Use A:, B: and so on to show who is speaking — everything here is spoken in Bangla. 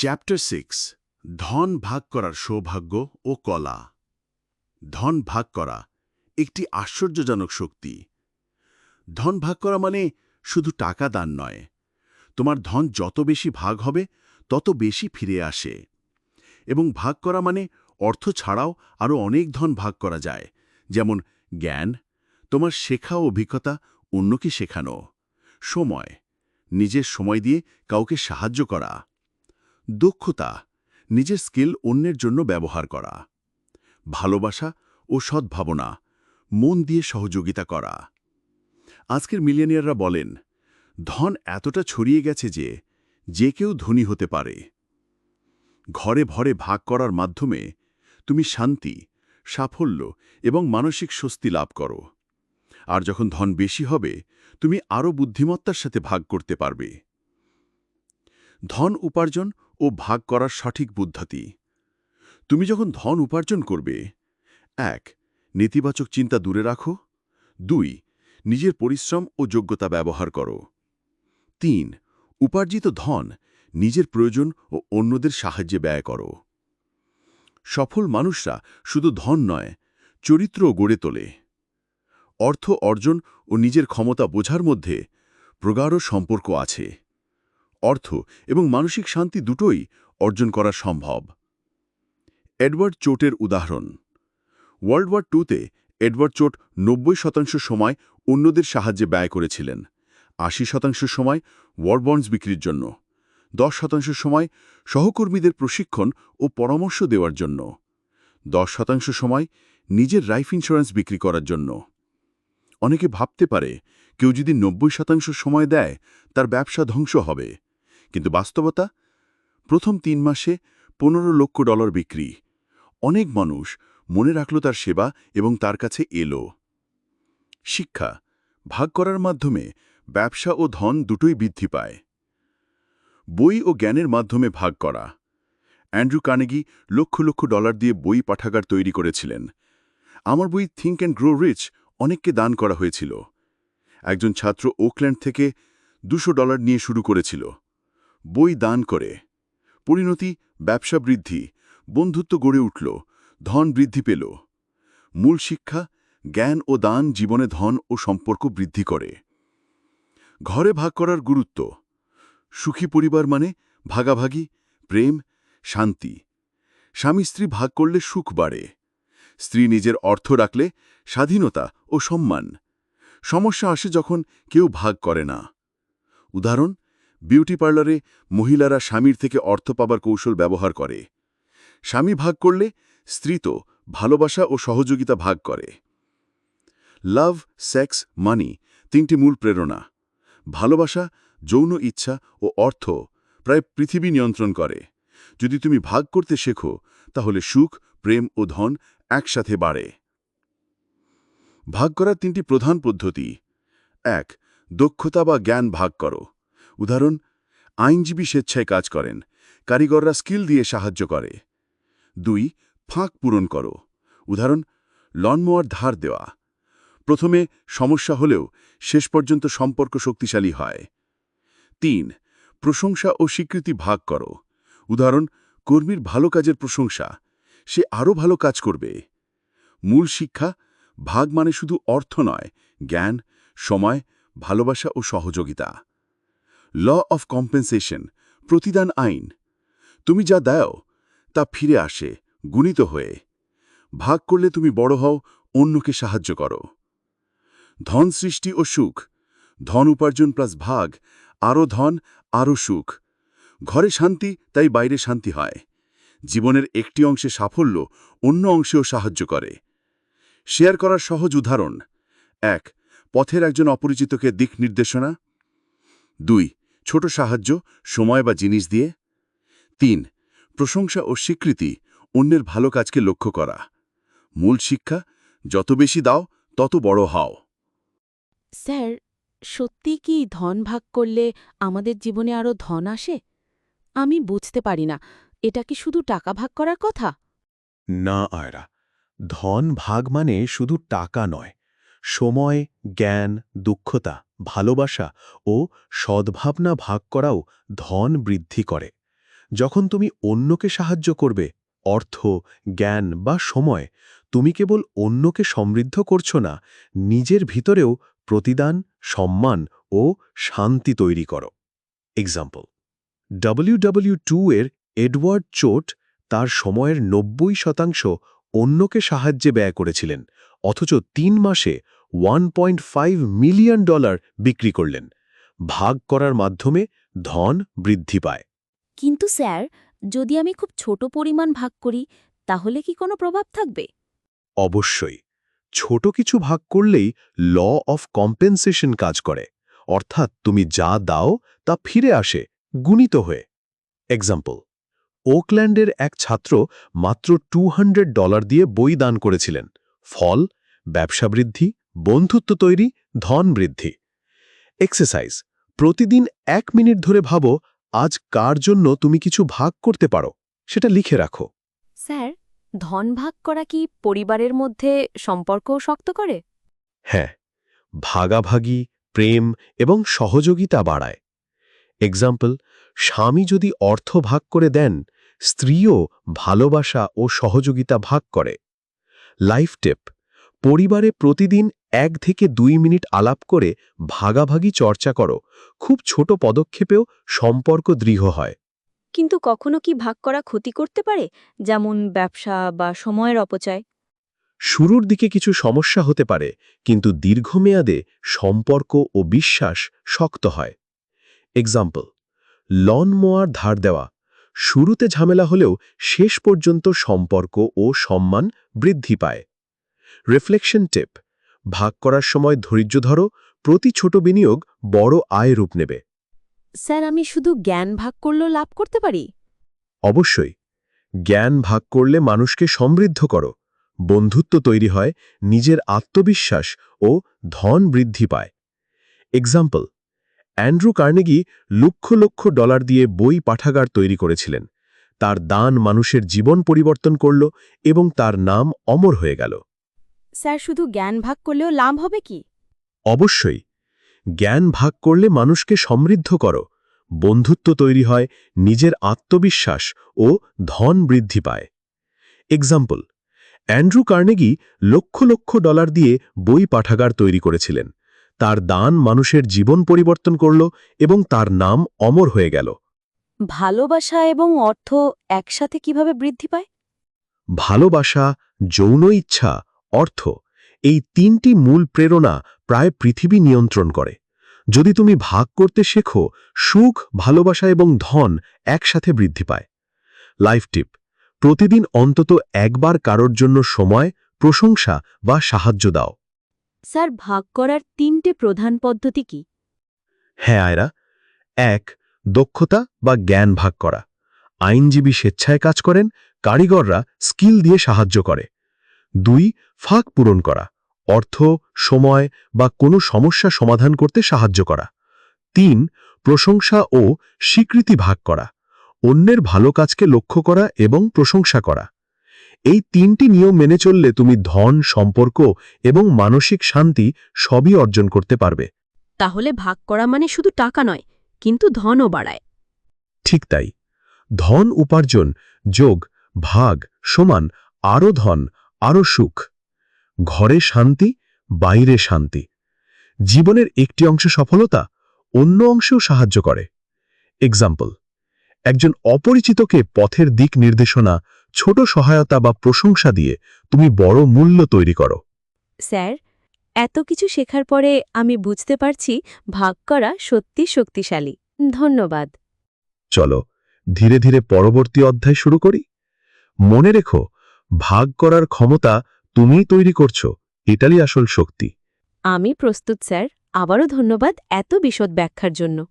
A: চ্যাপ্টার সিক্স ধন ভাগ করার সৌভাগ্য ও কলা। ধন ভাগ করা একটি আশ্চর্যজনক শক্তি। ধন ভাগ করা মানে শুধু টাকা দান নয়। তোমার ধন যত বেশি ভাগ হবে, তত বেশি ফিরে আসে। এবং ভাগ করা মানে অর্থ ছাড়াও আরও অনেক ধন ভাগ করা যায়। যেমন জ্ঞান, তোমার শেখা অভিজ্ঞতা অন্যকে শেখানো। সময়, নিজের সময় দিয়ে কাউকে সাহায্য করা। দক্ষতা নিজের স্কিল অন্যের জন্য ব্যবহার করা, ভালোবাসা ও সদ্ভাবনা, মন দিয়ে সহযোগিতা করা। আজকের মিলিয়নিয়াররা বলেন, ধন এতটা ছড়িয়ে গেছে যে যে কেউ ধনী হতে পারে। ঘরে ভরে ভাগ করার মাধ্যমে তুমি শান্তি, সাফল্য এবং মানসিক স্বস্তি লাভ করো। আর যখন ধন বেশি হবে, তুমি আরও বুদ্ধিমত্তার সাথে ভাগ করতে পারবে। ধন উপার্জন ও ভাগ করার সঠিক পদ্ধতি তুমি যখন ধন উপার্জন করবে, এক, নেতিবাচক চিন্তা দূরে রাখো। দুই, নিজের পরিশ্রম ও যোগ্যতা ব্যবহার করো। তিন, উপার্জিত ধন নিজের প্রয়োজন ও অন্যদের সাহায্যে ব্যয় করো। সফল মানুষরা শুধু ধন নয়, চরিত্রও গড়ে তোলে। অর্থ অর্জন ও নিজের ক্ষমতা বোঝার মধ্যে প্রগাঢ় সম্পর্ক আছে। অর্থ এবং মানসিক শান্তি দুটোই অর্জন করা সম্ভব। এডওয়ার্ড চোটের উদাহরণ। ওয়ার্ল্ড ওয়ার টুতে এডওয়ার্ড চোট নব্বই শতাংশ সময় অন্যদের সাহায্যে ব্যয় করেছিলেন, আশি শতাংশ সময় ওয়ারবন্ডস বিক্রির জন্য, দশ শতাংশ সময় সহকর্মীদের প্রশিক্ষণ ও পরামর্শ দেওয়ার জন্য, দশ শতাংশ সময় নিজের লাইফ ইন্স্যুরেন্স বিক্রি করার জন্য। অনেকে ভাবতে পারে কেউ যদি নব্বই শতাংশ সময় দেয়, তার ব্যবসা ধ্বংস হবে। কিন্তু বাস্তবতা? প্রথম তিন মাসে পনেরো লক্ষ ডলার বিক্রি। অনেক মানুষ মনে রাখল তার সেবা এবং তার কাছে এলো। শিক্ষা, ভাগ করার মাধ্যমে ব্যবসা ও ধন দুটোই বৃদ্ধি পায়। বই ও জ্ঞানের মাধ্যমে ভাগ করা। অ্যান্ড্রু কানেগি লক্ষ লক্ষ ডলার দিয়ে বই পাঠাগার তৈরি করেছিলেন। আমার বই থিঙ্ক অ্যান্ড গ্রো রিচ অনেককে দান করা হয়েছিল। একজন ছাত্র ওকল্যান্ড থেকে দুশো ডলার নিয়ে শুরু করেছিল। বই দান করে। পরিণতি, ব্যবসা বৃদ্ধি, বন্ধুত্ব গড়ে উঠল, ধন বৃদ্ধি পেল। মূল শিক্ষা, জ্ঞান ও দান জীবনে ধন ও সম্পর্ক বৃদ্ধি করে। ঘরে ভাগ করার গুরুত্ব। সুখী পরিবার মানে ভাগাভাগি, প্রেম, শান্তি। স্বামী স্ত্রী ভাগ করলে সুখ বাড়ে। স্ত্রী নিজের অর্থ রাখলে স্বাধীনতা ও সম্মান। সমস্যা আসে যখন কেউ ভাগ করে না। উদাহরণ বিউটি পার্লারে মহিলারা স্বামীর থেকে অর্থ পাবার কৌশল ব্যবহার করে। স্বামী ভাগ করলে স্ত্রী তো ভালোবাসা ও সহযোগিতা ভাগ করে। লাভ, সেক্স, মানি তিনটি মূল প্রেরণা। ভালোবাসা, যৌন ইচ্ছা ও অর্থ প্রায় পৃথিবী নিয়ন্ত্রণ করে। যদি তুমি ভাগ করতে শেখো, তাহলে সুখ, প্রেম ও ধন একসাথে বাড়ে। ভাগ করার তিনটি প্রধান পদ্ধতি। এক, দক্ষতা বা জ্ঞান ভাগ করো। উদাহরণ, আইনজীবী স্বেচ্ছায় কাজ করেন, কারিগররা স্কিল দিয়ে সাহায্য করে। দুই, ফাঁক পূরণ করো। উদাহরণ, লনমোয়ার ধার দেওয়া। প্রথমে সমস্যা হলেও শেষ পর্যন্ত সম্পর্ক শক্তিশালী হয়। তিন, প্রশংসা ও স্বীকৃতি ভাগ করো। উদাহরণ, কর্মীর ভালো কাজের প্রশংসা, সে আরও ভালো কাজ করবে। মূল শিক্ষা, ভাগ মানে শুধু অর্থ নয়, জ্ঞান, সময়, ভালোবাসা ও সহযোগিতা। ল অফ কম্পেনসেশন, প্রতিদান আইন। তুমি যা দাও, তা ফিরে আসে, গুণিত হয়ে। ভাগ করলে তুমি বড় হও, অন্যকে সাহায্য করো। ধন সৃষ্টি ও সুখ, ধন উপার্জন প্লাস ভাগ, আরও ধন, আরও সুখ। ঘরে শান্তি, তাই বাইরে শান্তি হয়। জীবনের একটি অংশে সাফল্য, অন্য অংশেও সাহায্য করে। শেয়ার করার সহজ উদাহরণ, এক, পথের একজন অপরিচিতকে দিক নির্দেশনা। দুই ছোট সাহায্য সময় বা জিনিস দিয়ে। তিন প্রশংসা ও স্বীকৃতি অন্যের ভালো কাজকে লক্ষ্য করা। মূল শিক্ষা যত বেশি দাও তত বড় হও।
B: স্যার সত্যি কি ধন ভাগ করলে আমাদের জীবনে আরও ধন আসে? আমি বুঝতে পারি না এটা কি শুধু টাকা ভাগ করার কথা?
C: না আয়রা ধন ভাগ মানে শুধু টাকা নয় সময় জ্ঞান দুঃখতা। ভালোবাসা ও সদ্ভাবনা ভাগ করাও ধন বৃদ্ধি করে। যখন তুমি অন্যকে সাহায্য করবে, অর্থ, জ্ঞান বা সময়, তুমি কেবল অন্যকে সমৃদ্ধ করছ না, নিজের ভিতরেও প্রতিদান, সম্মান ও শান্তি তৈরি করো। এক্সাম্পল ডাব্লিউ টু এর এডওয়ার্ড চোট তার সময়ের নব্বই শতাংশ অন্যকে সাহায্যে ব্যয় করেছিলেন, অথচ তিন মাসে one point five million dollar বিক্রি করলেন। ভাগ করার মাধ্যমে ধন বৃদ্ধি পায়।
B: কিন্তু স্যার যদি আমি খুব ছোট পরিমাণ ভাগ করি তাহলে কি কোনো প্রভাব থাকবে?
C: অবশ্যই। ছোট কিছু ভাগ করলেই ল অফ কম্পেনসেশন কাজ করে। অর্থাৎ তুমি যা দাও তা ফিরে আসে গুণিত হয়ে। এক্সাম্পল ওকল্যান্ডের এক ছাত্র মাত্র টু ডলার দিয়ে বই দান করেছিলেন। ফল ব্যবসা বৃদ্ধি বন্ধুত্ব তৈরি ধন বৃদ্ধি। এক্সারসাইজ প্রতিদিন এক মিনিট ধরে ভাবো আজ কার জন্য তুমি কিছু ভাগ করতে পারো? সেটা লিখে রাখো।
B: স্যার ধন ভাগ করা কি পরিবারের মধ্যে সম্পর্ক শক্ত করে?
C: হ্যাঁ ভাগাভাগি প্রেম এবং সহযোগিতা বাড়ায়। এক্সাম্পল স্বামী যদি অর্থ ভাগ করে দেন স্ত্রীও ভালোবাসা ও সহযোগিতা ভাগ করে। লাইফ টেপ পরিবারে প্রতিদিন এক থেকে দুই মিনিট আলাপ করে ভাগাভাগি চর্চা করো। খুব ছোট পদক্ষেপেও সম্পর্ক দৃঢ় হয়।
B: কিন্তু কখনো কি ভাগ করা ক্ষতি করতে পারে? যেমন ব্যবসা বা সময়ের অপচয়।
C: শুরুর দিকে কিছু সমস্যা হতে পারে কিন্তু দীর্ঘমেয়াদে সম্পর্ক ও বিশ্বাস শক্ত হয়। এক্সাম্পল লন মোয়ার ধার দেওয়া। শুরুতে ঝামেলা হলেও শেষ পর্যন্ত সম্পর্ক ও সম্মান বৃদ্ধি পায়। রিফ্লেকশন টিপ ভাগ করার সময় ধৈর্য ধরো প্রতি ছোট বিনিয়োগ বড় আয় রূপ নেবে।
B: স্যার আমি শুধু জ্ঞান ভাগ করলেও লাভ করতে পারি?
C: অবশ্যই। জ্ঞান ভাগ করলে মানুষকে সমৃদ্ধ করো বন্ধুত্ব তৈরি হয় নিজের আত্মবিশ্বাস ও ধন বৃদ্ধি পায়। Example Andrew Carnegie lakh lakh dollar দিয়ে বই পাঠাগার তৈরি করেছিলেন। তার দান মানুষের জীবন পরিবর্তন করল এবং তার নাম অমর হয়ে গেল।
B: স্যার শুধু জ্ঞান ভাগ করলেও লাভ হবে কি?
C: অবশ্যই। জ্ঞান ভাগ করলে মানুষকে সমৃদ্ধ করো বন্ধুত্ব তৈরি হয় নিজের আত্মবিশ্বাস ও ধন বৃদ্ধি পায়। Example Andrew Carnegie lakh lakh dollar দিয়ে বই পাঠাগার তৈরি করেছিলেন। তার দান মানুষের জীবন পরিবর্তন করল এবং তার নাম অমর হয়ে গেল।
B: ভালোবাসা এবং অর্থ একসাথে কীভাবে বৃদ্ধি পায়?
C: ভালোবাসা যৌন ইচ্ছা অর্থ এই তিনটি মূল প্রেরণা প্রায় পৃথিবী নিয়ন্ত্রণ করে। যদি তুমি ভাগ করতে শেখো সুখ ভালোবাসা এবং ধন একসাথে বৃদ্ধি পায়। লাইফ টিপ প্রতিদিন অন্তত একবার কারোর জন্য সময় প্রশংসা বা সাহায্য দাও।
B: স্যার ভাগ করার তিনটে প্রধান পদ্ধতি কি?
C: হ্যাঁ আয়রা। এক দক্ষতা বা জ্ঞান ভাগ করা। আইনজীবী স্বেচ্ছায় কাজ করেন কারিগররা স্কিল দিয়ে সাহায্য করে। দুই ফাঁক পূরণ করা। অর্থ সময় বা কোনো সমস্যা সমাধান করতে সাহায্য করা। তিন প্রশংসা ও স্বীকৃতি ভাগ করা। অন্যের ভালো কাজকে লক্ষ্য করা এবং প্রশংসা করা। এই তিনটি নিয়ম মেনে চললে তুমি ধন সম্পর্ক এবং মানসিক শান্তি সবই অর্জন করতে পারবে।
B: তাহলে ভাগ করা মানে শুধু টাকা নয় কিন্তু ধনও বাড়ায়।
C: ঠিক তাই। ধন উপার্জন যোগ ভাগ সমান আরও ধন আরও সুখ। ঘরে শান্তি বাইরে শান্তি। জীবনের একটি অংশ সফলতা অন্য অংশেও সাহায্য করে। এক্সাম্পল একজন অপরিচিতকে পথের দিক নির্দেশনা ছোট সহায়তা বা প্রশংসা দিয়ে তুমি বড় মূল্য তৈরি করো।
B: স্যার এত কিছু শেখার পরে আমি বুঝতে পারছি ভাগ করা সত্যি শক্তিশালী। ধন্যবাদ।
C: চলো ধীরে ধীরে পরবর্তী অধ্যায় শুরু করি। মনে রেখো ভাগ করার ক্ষমতা তুমিই তৈরি করছ এটাই আসল শক্তি।
B: আমি প্রস্তুত, স্যার। আবারও ধন্যবাদ এত বিশদ ব্যাখ্যার জন্য।